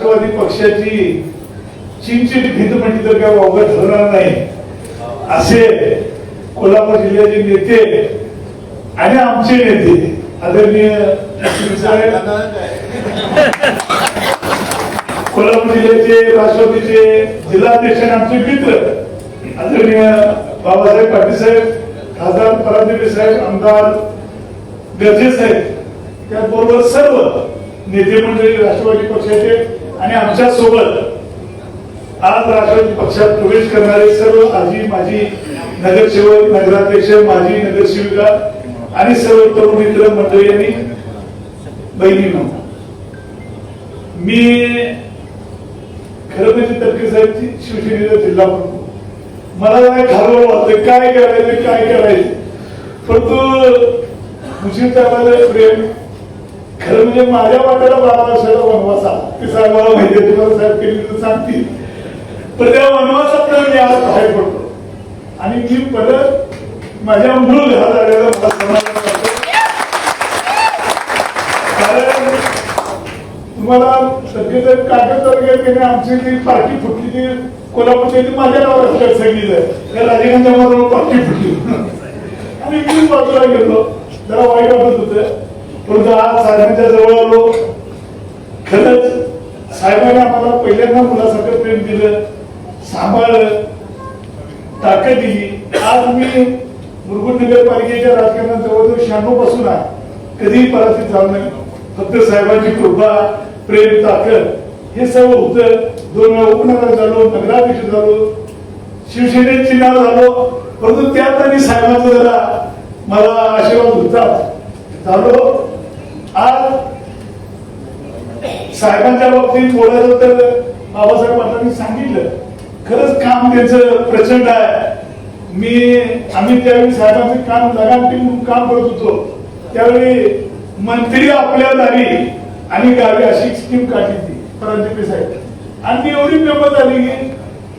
राष्ट्रवादी पक्षाची चीनची भीत म्हणजे तर काय वावगं ठरणार नाही. असे कोल्हापूर जिल्ह्याचे नेते आणि आमचे नेते आदरणीय कोल्हापूर जिल्ह्याचे राष्ट्रवादीचे जिल्हाध्यक्ष आणि आमचे मित्र आदरणीय बाबासाहेब पाटील साहेब खासदार परांजपे साहेब आमदार गरजे साहेब त्याचबरोबर सर्व नेते मंडळी राष्ट्रवादी पक्षाचे आणि आमच्यासोबत आज राष्ट्रवादी पक्षात प्रवेश करणारे सर्व आजी माजी नगरसेवक नगराध्यक्ष माजी नगरसेविका आणि सर्व तरुण मित्र मंडळी आणि बहिणी मी खरं म्हणजे तडके साहेबची शिवसेनेचा जिल्हा प्रमुख. मला काय खालवळ वाटतं काय करायचं काय करायचं. परंतु मुस्लिम साहेबांना प्रेम खरं म्हणजे माझ्या वाट्याला बारा वर्षाला वनवास. आला ते साहेबाला माहिती तुम्हाला साहेब केली तर सांगतील. तर त्या वनवासात मी आज बाहेर पडतो आणि मी परत माझ्या मूळ घरात आलेला कारण तुम्हाला सगळेजण कागद वगैरे केले आमची जी पार्टी फुटली ती कोल्हापूरची ती माझ्या नावावर असतात सगळी त्या राजकांच्या पार्टी फुटली. आणि मी बाजूला गेलो. जरा वाईट वाटत होतं. परंतु आज साहेबांच्या जवळ आलो. खरंच साहेबांनी आम्हाला पहिल्यांदा मुलासारखं प्रेम दिलं सांभाळलं ताकद दिली. आज मी मुरगुड नगरपालिकेच्या राजकारणात जवळजवळ शहाण्णवपासून आहे. कधीही पराजित झालो नाही. फक्त साहेबांची कृपा प्रेम ताकद हे सर्व होतं. दोन वेळा उपनगर झालो नगराध्यक्ष झालो शिवसेनेत चिन्ह झालो. परंतु त्यात आणि साहेबांचा जरा मला आशीर्वाद होता. झालो. आज साहेबांच्या बाबतीत बोलायचं तर बाबासाहेब पाटलांनी सांगितलं खरंच काम त्यांचं प्रचंड आहे. मी आम्ही त्यावेळी साहेबांचं काम लगाटी म्हणून काम करत होतो. त्यावेळी मंत्री आपल्या दारी आणि गावी अशी स्कीम काढली ती परांजपे साहेब. आणि एवढी फेमस झाली की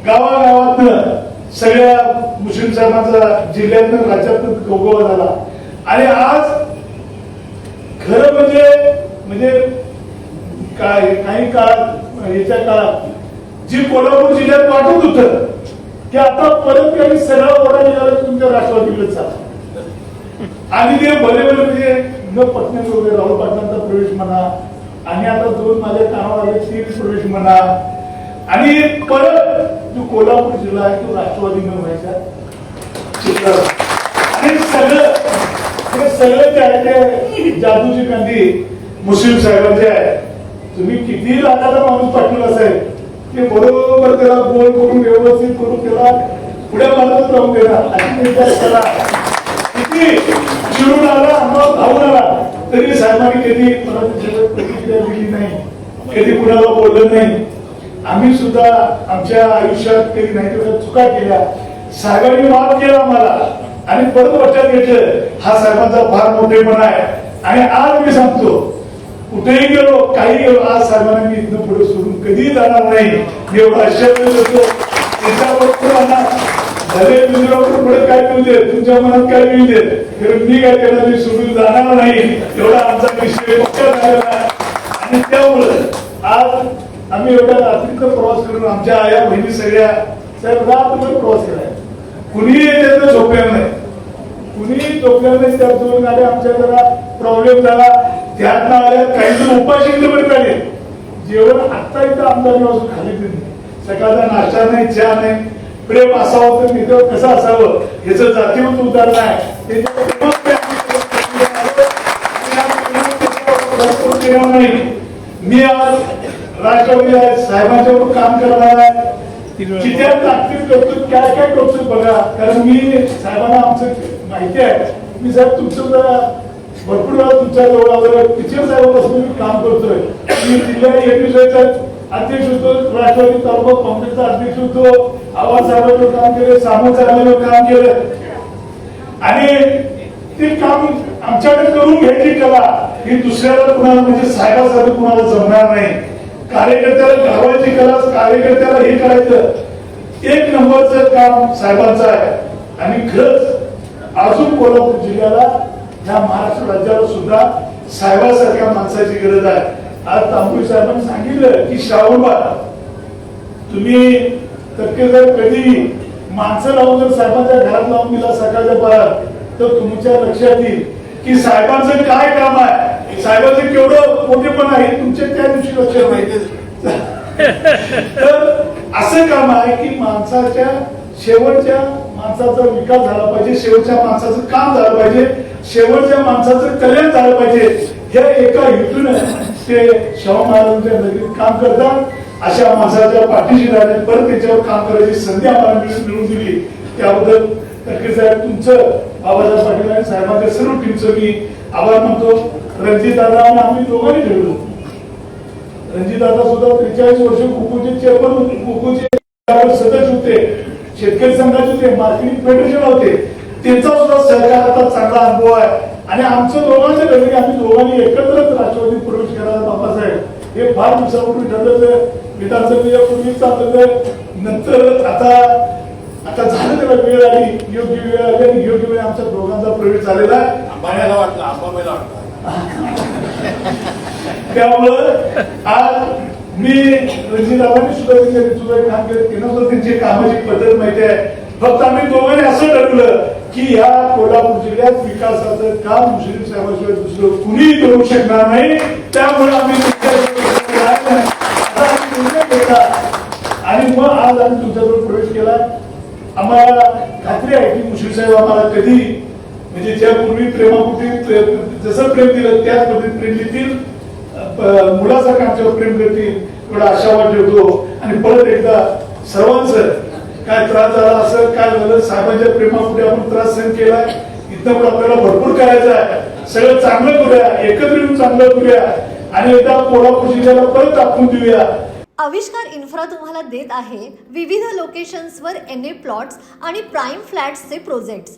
गावागावात सगळ्या मुस्लिम साहेबांचा जिल्ह्यातनं राज्यातनं गौगवा झाला. आणि आज खरं म्हणजे म्हणजे काय काही काळात याच्या काळात जी कोल्हापूर जिल्ह्यात वाटत होतं की आता परत काही सगळा ओढा निघाला तुमच्या राष्ट्रवादीकडे चाला. आणि ते भले भले म्हणजे न पत्नी वगैरे राहुल पाटलांचा प्रवेश म्हणा आणि आता दोन माझ्या कामावर आले तीन प्रवेश म्हणा आणि परत जो कोल्हापूर जिल्हा आहे तो राष्ट्रवादी व्हायचा चित्र आणि सगळं हे सगळं जे आहे ते जादूची कंदी मुस्लिम साहेबांचे आहे. तुम्ही किती लाखाचा माणूस पाठवला असेल ते बरोबर त्याला गोल करून व्यवस्थित करून त्याला पुढे बाजूत राहून देणार. आणि त्याला किती चिरून आला आम्हाला धावून आला. तरी साहेबांनी कधी प्रतिक्रिया दिली नाही. कधी कुणाला बोललं नाही. आम्ही सुद्धा आमच्या आयुष्यात कधी नाही चुका केल्या. साहेबांनी माफ केला आम्हाला. आणि परत लक्षात घेतलं हा साहेबांचा फार मोठेपणा आहे. आणि आज मी सांगतो कुठेही गेलो काही गेलो आज साहेबांना मी इथं पुढे सोडून कधीही जाणार नाही. मी एवढा आश्चर्य होतो पुढे काय मिळू दे तुमच्या मनात काय मिळू दे तर मी काय त्याला मी सोडून जाणार नाही. एवढा आमचा विषय पक्का झालेला आहे. आणि त्यामुळं आज आम्ही एवढ्या रात्रीचा प्रवास करून आमच्या आया बहिणी सगळ्या साहेब रात्रभर प्रवास केलाय कुणीही त्याचं झोपलेलं नाही कुणीही झोपलेलं नाही त्या दोन आले आमच्या जरा प्रॉब्लेम झाला त्यात आल्या काही जण उपाशी इथं आले जेवण आत्ता इथं आमदार वाजून खाली नाही सकाळचा नाश्ता नाही चहा नाही प्रेम असावं तर मित्र कसं असावं याचं जातीभूत उदाहरण आहे नाही मी आज राष्ट्रवादी आहे साहेबांच्या काम करणार आहे तिथे ताकदीत करतो काय काय करतो बघा. कारण मी साहेबांना आमचं माहिती आहे. मी साहेब तुमचं जरा भरपूर वेळा तुमच्या जवळ आलो टीचर साहेबांपासून मी काम करतोय. मी जिल्हा एमपीचा अध्यक्ष होतो राष्ट्रवादी तालुका काँग्रेसचा अध्यक्ष होतो. आवाज साहेबांवर काम केलं सामंत साहेबांवर काम केलं. आणि ते काम आमच्याकडे करून घ्यायची कला ही दुसऱ्याला कुणाला म्हणजे साहेबासाठी कुणाला जमणार नाही. कार्यकर्त्याला घालवायची कला कार्यकर्त्याला हे करायचं. एक नंबरचं काम साहेबांचं आहे. आणि खरंच अजून कोल्हापूर जिल्ह्याला या महाराष्ट्र राज्याला सुद्धा साहेबासारख्या माणसाची गरज आहे. आज तांबुळे साहेबांनी सांगितलं की श्रावणबाळ तुम्ही टक्के जर कधी माणसं लावून जर साहेबांच्या घरात लावून दिला सकाळच्या परात तर तुमच्या लक्षात येईल की साहेबांचं काय काम आहे? साहेबांचं केवढं मोठेपण आहे तुमच्या त्या दिवशी लक्षात येईल तर असं काम आहे की माणसाच्या शेवटच्या माणसाचा विकास झाला पाहिजे शेवटच्या माणसाचं काम झालं पाहिजे शेवटच्या माणसाचं कल्याण झालं पाहिजे. या एका हेतून ते शाहू महाराजांच्या नगरीत काम करतात. अशा माणसाच्या पाठीशी राहण्यात परत त्याच्यावर काम करायची संधी आम्हाला मिळून दिली. त्याबद्दल साहेब तुमचं बाबासाहेब पाटील आणि साहेबांच्या सर्व टीमचं मी आभार मानतो. रणजित दादा आणि आम्ही दोघांनी खेळलो. रणजित दादा सुद्धा त्रेचाळीस वर्ष कुकूचे चेअरमन होते. कुकूचे सदस्य होते. शेतकरी संघाचे होते. मार्केटिंग फेडरेशन होते. त्यांचा सुद्धा सहकार आता चांगला अनुभव आहे. आणि आमचं दोघांचं घरी म्हणजे आम्ही दोघांनी एकत्रच राष्ट्रवादी प्रवेश करायला बाबासाहेब. हे फार दिवसापूर्वी ठरलेलं विधानसभेपूर्वी चाललं नंतर आता आता झालं त्याला वेळ आली. योग्य वेळ आली आणि योग्य वेळ आमच्या दोघांचा प्रवेश झालेला आहे. वाटलं आंबाबाईला वाटलं. त्यामुळं आज मी रणजितदादांनी सुद्धा त्यांच्या नेतृत्वात काम केलं. त्यांना सुद्धा त्यांची कामाची पद्धत माहिती आहे फक्त आम्ही दोघांनी असं ठरवलं की या कोल्हापूर जिल्ह्यात विकासाचं काम मुस्लिम साहेबाशिवाय दुसरं कुणीही करू शकणार नाही. त्यामुळे आम्ही आणि मग आज आम्ही तुमच्याजवळ प्रवेश केला. आम्हाला खात्री आहे की मुश्रीफ साहेब आम्हाला कधी म्हणजे ज्यापूर्वी प्रेमापुटी जसं प्रेम दिलं त्याच पद्धतीत प्रेम देतील मुलासारखं आमच्यावर प्रेम करतील. एवढा आशावाद ठेवतो. आणि परत एकदा सर्वांचं काय त्रास झाला असं काय झालं साहेबांच्या प्रेमापुढे आपण त्रास सहन केला इथं पण आपल्याला भरपूर करायचं आहे. सगळं चांगलं करूया एकत्र येऊन चांगलं करूया. आणि एकदा कोल्हापूर जिल्ह्याला परत दाखवून देऊया. आविष्कार इन्फ्रा तुम्हाला देत आहे विविध लोकेशन्सवर एन ए प्लॉट्स आणि प्राईम फ्लॅट्सचे प्रोजेक्ट्स